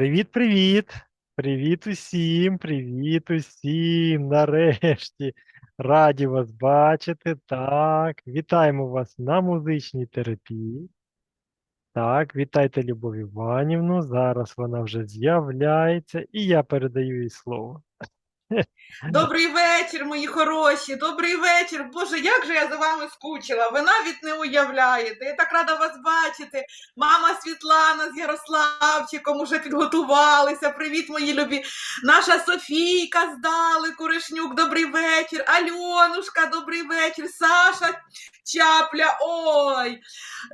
Привіт, привіт! Привіт усім, привіт усім. Нарешті раді вас бачити. Так, вітаємо вас на музичній терапії. Так, вітайте Любов Іванівну. Зараз вона вже з'являється, і я передаю їй слово. Добрий вечір, мої хороші, добрий вечір. Боже, як же я за вами скучила. Ви навіть не уявляєте. Я так рада вас бачити. Мама Світлана з Ярославчиком уже підготувалися. Привіт, мої любі. Наша Софійка з Далеку, Решнюк, добрий вечір. Альонушка, добрий вечір. Саша Чапля, ой.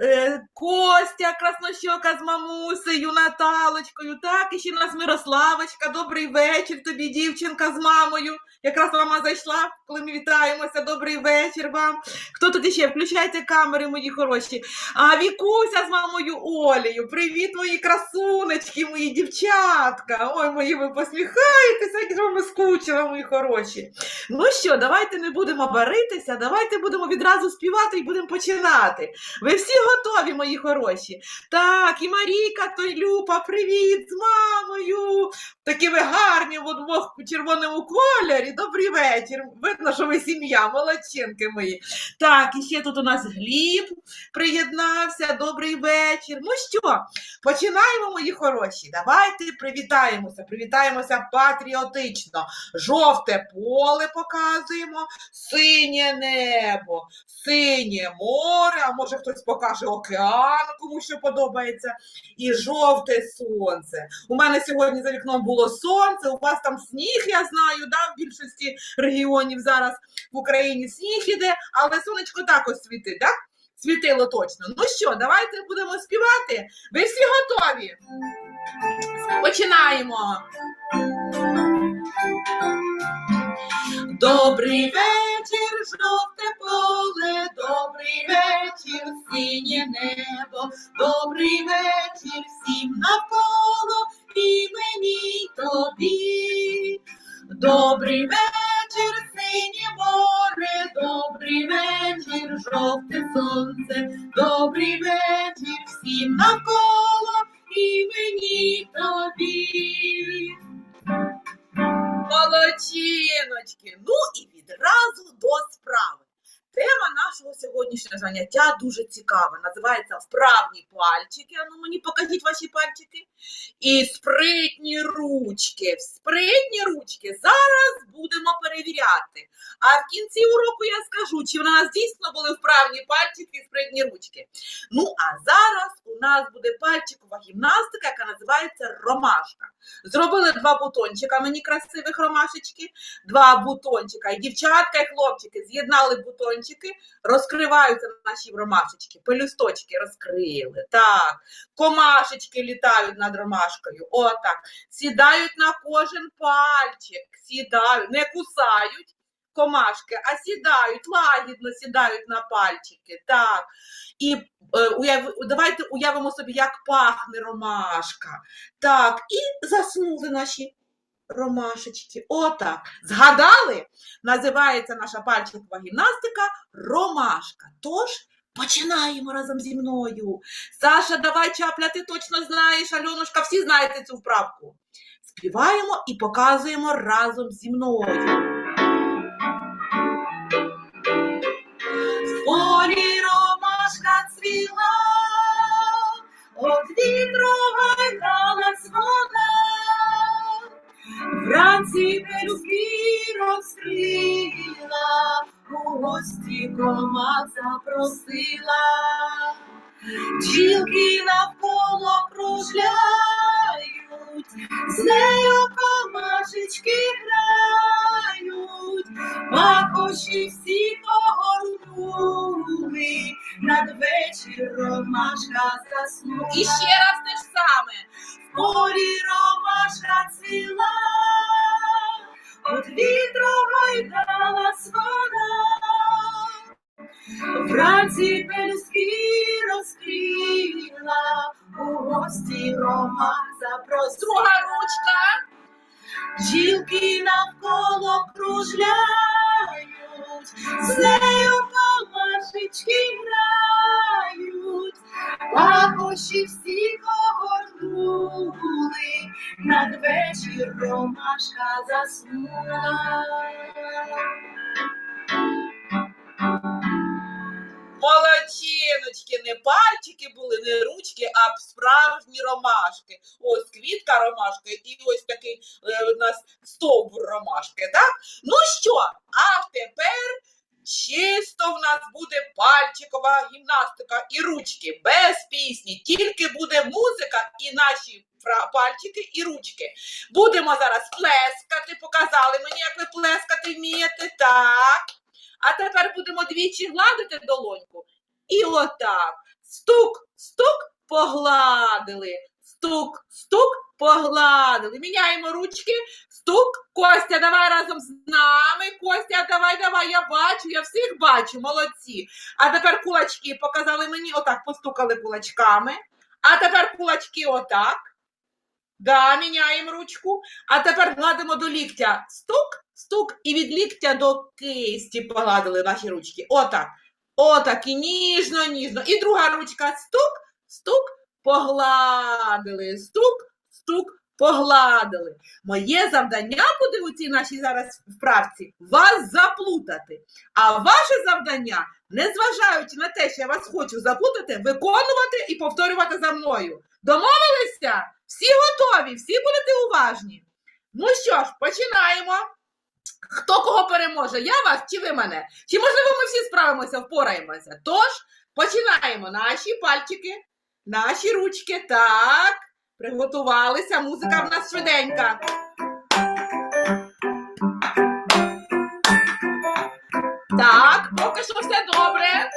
Е, Костя Краснощока з мамусею, Наталочкою. Так, і ще в нас Мирославочка. Добрий вечір тобі, дівчинка з мамою. Якраз мама зайшла, коли ми вітаємося. Добрий вечір вам. Хто тут іще? Включайте камери, мої хороші. А Вікуся з мамою Олею. Привіт, мої красунечки, мої дівчатка. Ой, мої ви посміхаєтеся, як же ми скучила, мої хороші. Ну що, давайте не будемо баритися, давайте будемо відразу співати і будемо починати. Ви всі готові, мої хороші. Так, і Марійка, то й Люпа, привіт з мамою. Такі ви гарні в удвох у кольорі. Добрий вечір. Видно, що ви сім'я, молодчинки мої. Так, і ще тут у нас Гліб приєднався. Добрий вечір. Ну що, починаємо, мої хороші. Давайте привітаємося. Привітаємося патріотично. Жовте поле показуємо, синє небо, синє море, а може хтось покаже океан, кому що подобається, і жовте сонце. У мене сьогодні за вікном було сонце, у вас там сніг, я знаю, да, в більшості регіонів зараз в Україні сніг іде, але сонечко також світить, так? Світило точно. Ну що, давайте будемо співати. Ви всі готові? Починаємо. Добрий вечір, жовте поле, добрий вечір, синє небо, добрий вечір Молодчиночки. Ну і відразу до справи. Тема нашого сьогоднішнього заняття дуже цікава. Називається Вправні пальчики. Ну мені покажіть ваші пальчики. І спритні ручки. Спритні ручки. Зараз будемо перевіряти. А в кінці уроку я скажу, чи в нас дійсно були вправні пальчики і спритні ручки. Ну, а зараз у нас буде пальчикова гімнастика, яка називається ромашка. Зробили два бутончика, мені красивих ромашечки, два бутончика. І дівчатка, і хлопчики з'єднали бутончики, розкриваються наші ромашечки, пелюсточки розкрили. Так, комашечки літають над ромашкою. Отак. Сідають на кожен пальчик, сідають, не кусають. Комашки, а сідають, лагідно сідають на пальчики. Так. І е, уяв... давайте уявимо собі, як пахне ромашка. Так, і заснули наші ромашечки. Отак. Згадали? Називається наша пальчикова гімнастика ромашка. Тож починаємо разом зі мною. Саша, давай чапля, ти точно знаєш, Альонушка, всі знаєте цю вправку. Співаємо і показуємо разом зі мною. Полі ромашка цвіла, от вітру гайдалась вона, вранці пелюстки розкрила, у гості кома запросила, бджілки навколо кружляють, з нею комашечки грають, пахощі всі погорнули, надвечір ромашка заснула. І ще раз те ж саме. Полі ромашка цвіла, от вітру гайдалась вона. Вранці пелюстки розкрила, у гості рома запросила. Ручка. Жінки навколо кружляють, з нею комашечки грають, пахощі всі огорнули, ромашка заснула. Молодчиночки, не пальчики були, не ручки, а справжні ромашки. Ось квітка ромашки і ось такий е, у нас стовбур ромашки, так? Ну що, а тепер чисто в нас буде пальчикова гімнастика і ручки, без пісні, тільки буде музика і наші пальчики і ручки. Будемо зараз плескати, показали мені, як ви плескати вмієте, так. А тепер будемо двічі гладити долоньку. І отак. Стук, стук, погладили. Стук, стук, погладили. Міняємо ручки. Стук. Костя, давай разом з нами. Костя, давай, давай. Я бачу, я всіх бачу. Молодці. А тепер кулачки показали мені. Отак постукали кулачками. А тепер кулачки отак. Да, міняємо ручку. А тепер гладимо до ліктя. Стук, стук, і від ліктя до кисті погладили наші ручки. Отак. Отак. І ніжно, ніжно. І друга ручка. Стук, стук, погладили. Стук, стук, погладили. Моє завдання буде у цій нашій зараз вправці вас заплутати. А ваше завдання, незважаючи на те, що я вас хочу заплутати, виконувати і повторювати за мною. Домовилися? Всі готові, всі будете уважні. Ну що ж, починаємо. Хто кого переможе? Я вас чи ви мене? Чи можливо ми всі справимося, впораємося? Тож починаємо. Наші пальчики, наші ручки. Так, приготувалися. Музика в нас швиденька. Так, поки що все добре.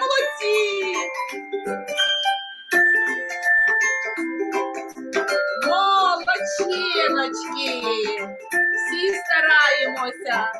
Молодці. Молодчиночки. Всі стараємося.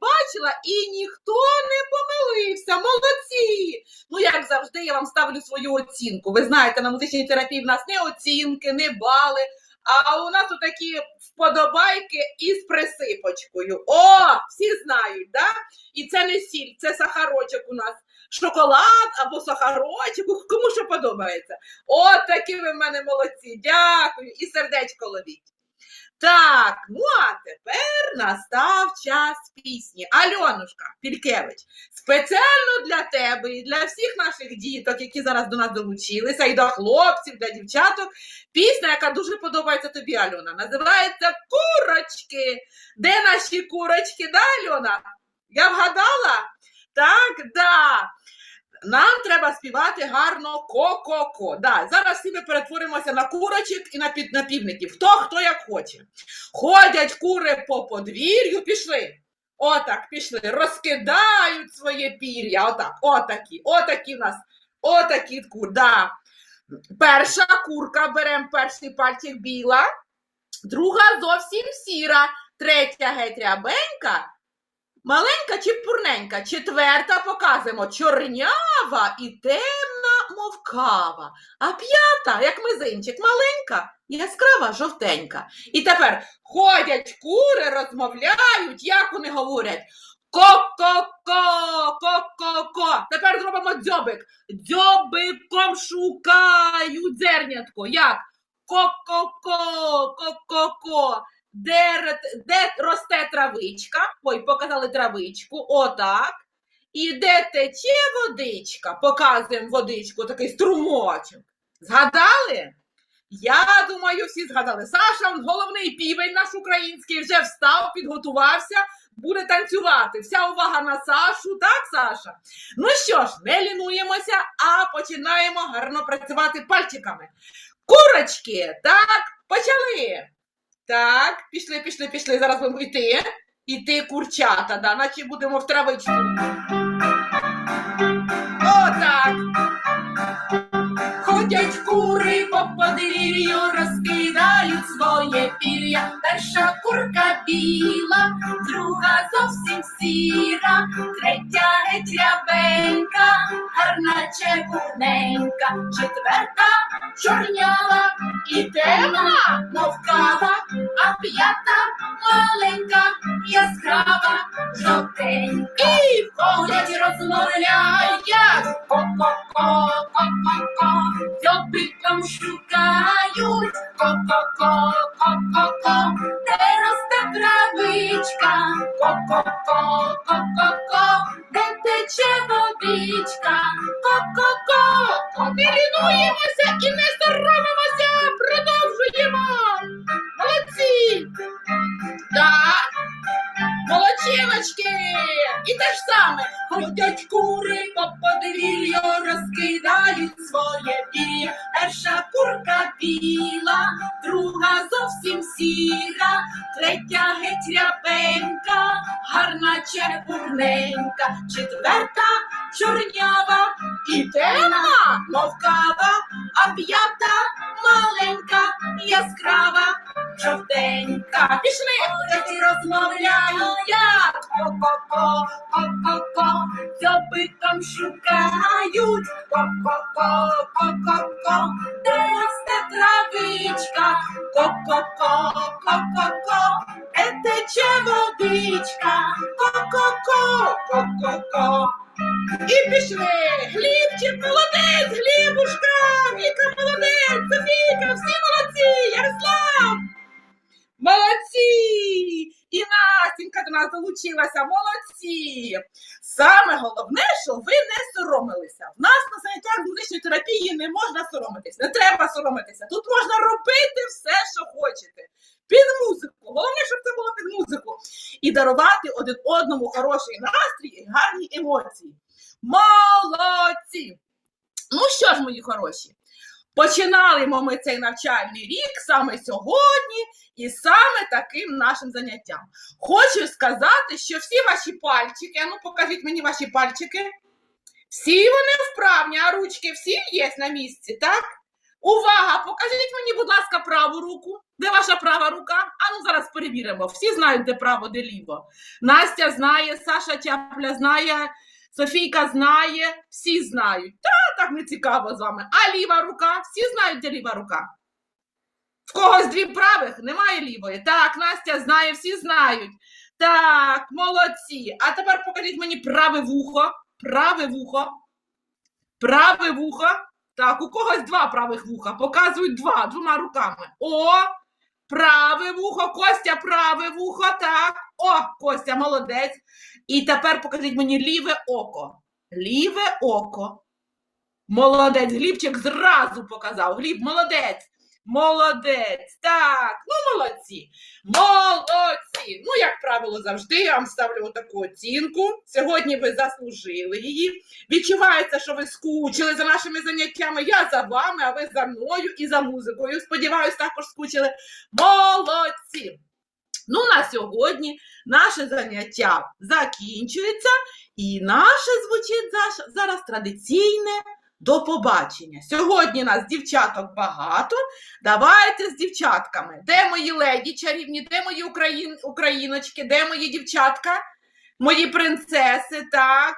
Бачила і ніхто не помилився. Молодці! Ну, як завжди, я вам ставлю свою оцінку. Ви знаєте, на музичній терапії в нас не оцінки, не бали. А у нас тут такі вподобайки із присипочкою. О, всі знають, да? І це не сіль, це сахарочок у нас. Шоколад або сахарочок, кому що подобається. От такі ви в мене молодці. Дякую. І сердечко ловіть. Так, ну а тепер настав час пісні. Альонушка Пількевич, спеціально для тебе і для всіх наших діток, які зараз до нас долучилися, і до хлопців, для дівчаток. Пісня, яка дуже подобається тобі, Альона, називається Курочки. Де наші курочки, да, Альона? Я вгадала? Так, да. Нам треба співати гарно ко-ко-ко. Да, зараз всі ми перетворимося на курочок і на під- на півників. Хто хто як хоче. Ходять кури по подвір'ю, пішли. Отак, пішли, розкидають своє пір'я. Отак, отакі, отакі в нас, отакі кур. Да. Перша курка беремо перший пальчик біла, друга зовсім сіра, третя геть рябенька, маленька чи пурненька, четверта показуємо чорнява і темна, мов кава. А п'ята, як мизинчик, маленька, яскрава, жовтенька. І тепер ходять кури, розмовляють, як вони говорять. Ко-ко-ко, ко-ко-ко. Тепер зробимо дзьобик. Дзьобиком шукають зернятко. Як? Ко-ко-ко, ко-ко-ко. Де, де росте травичка? Ой, показали травичку. Отак. І де тече водичка? Показуємо водичку, такий струмочок. Згадали? Я думаю, всі згадали. Саша, головний півень наш український, вже встав, підготувався, буде танцювати. Вся увага на Сашу, так, Саша? Ну що ж, не лінуємося, а починаємо гарно працювати пальчиками. Курочки, так, почали. Так, пішли, пішли, пішли. Зараз будемо йти. Іти курчата, да, наче будемо в травичку. Отак. Ходять кури по подвір'ю, розкидають своє пір'я. Перша курка біла, друга зовсім сіра, третя геть рябенька, гарна чепурненька, четверта чорнява і темна, мов кава, а п'ята маленька, яскрава, жовтенька. І ходять розмовляють, ко-ко-ко, ко-ко-ко, дзьобиком шукають, ко-ко-ко, ко-ко-ко, де росте травичка, ко-ко-ко, ко-ко-ко, де тече водичка, ко-ко-ко, Не лінуємося і не соромимося. Те ж саме. Ходять кури по подвір'ю, розкидають своє пір'я. Перша курка біла, друга зовсім сіра, третя геть рябенька, гарна чепурненька, четверта чорнява і темна, мовкава, а п'ята маленька, яскрава, жовтенька. Пішли. Ходять розмовляють, як ко-ко-ко, ко-ко-ко, дзьобиком шукають, ко-ко-ко, ко-ко-ко, де росте травичка, ко-ко-ко, ко-ко-ко, де тече водичка, ко-ко-ко, ко-ко-ко. І пішли. Глібчик, молодець, Глібушка. Віка, молодець. Софійка, всі молодці. Ярослав. Молодці. І Настенька до нас долучилася. Молодці. Саме головне, що ви не соромилися. В нас на заняттях музичної терапії не можна соромитися. Не треба соромитися. Тут можна робити все, що хочете. Під музику. Головне, щоб це було під музику. І дарувати один одному хороший настрій і гарні емоції. Молодці! Ну що ж, мої хороші, починали ми цей навчальний рік саме сьогодні і саме таким нашим заняттям. Хочу сказати, що всі ваші пальчики, а ну покажіть мені ваші пальчики. Всі вони вправні, а ручки всі є на місці, так? Увага! Покажіть мені, будь ласка, праву руку. Де ваша права рука? А ну зараз перевіримо. Всі знають, де право, де ліво. Настя знає, Саша Чапля знає, Софійка знає, всі знають. Та так не цікаво з вами. А ліва рука? Всі знають, де ліва рука. В когось дві правих, немає лівої. Так, Настя знає, всі знають. Так, молодці. А тепер покажіть мені праве вухо. Праве вухо. Праве вухо. Так, у когось два правих вуха. Показують два, двома руками. О! Праве вухо, Костя, праве вухо, так. О, Костя, молодець. І тепер покажіть мені ліве око. Ліве око. Молодець. Глібчик зразу показав. Гліб, молодець. Молодець. Так, ну молодці. Молодці. Ну, як правило, завжди я вам ставлю таку оцінку. Сьогодні ви заслужили її. Відчувається, що ви скучили за нашими заняттями. Я за вами, а ви за мною і за музикою. Сподіваюсь, також скучили. Молодці! Ну, на сьогодні наше заняття закінчується, і наше звучить зараз традиційне До побачення. Сьогодні нас дівчаток багато. Давайте з дівчатками. Де мої леді чарівні, де мої україн... україночки, де мої дівчатка? Мої принцеси, так,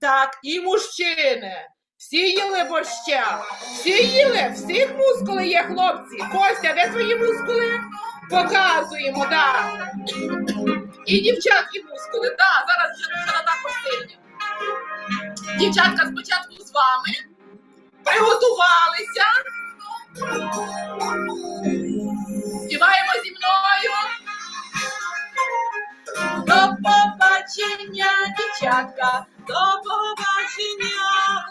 так, і мужчини. Всі їли борща, всі їли, всіх мускули є, хлопці. Костя, де твої мускули? Показуємо, так. І дівчатки мускули, так, зараз вже вже так посильні. Дівчатка спочатку з вами. Приготувалися. Співаємо зі мною. До побачення, дівчатка, до побачення.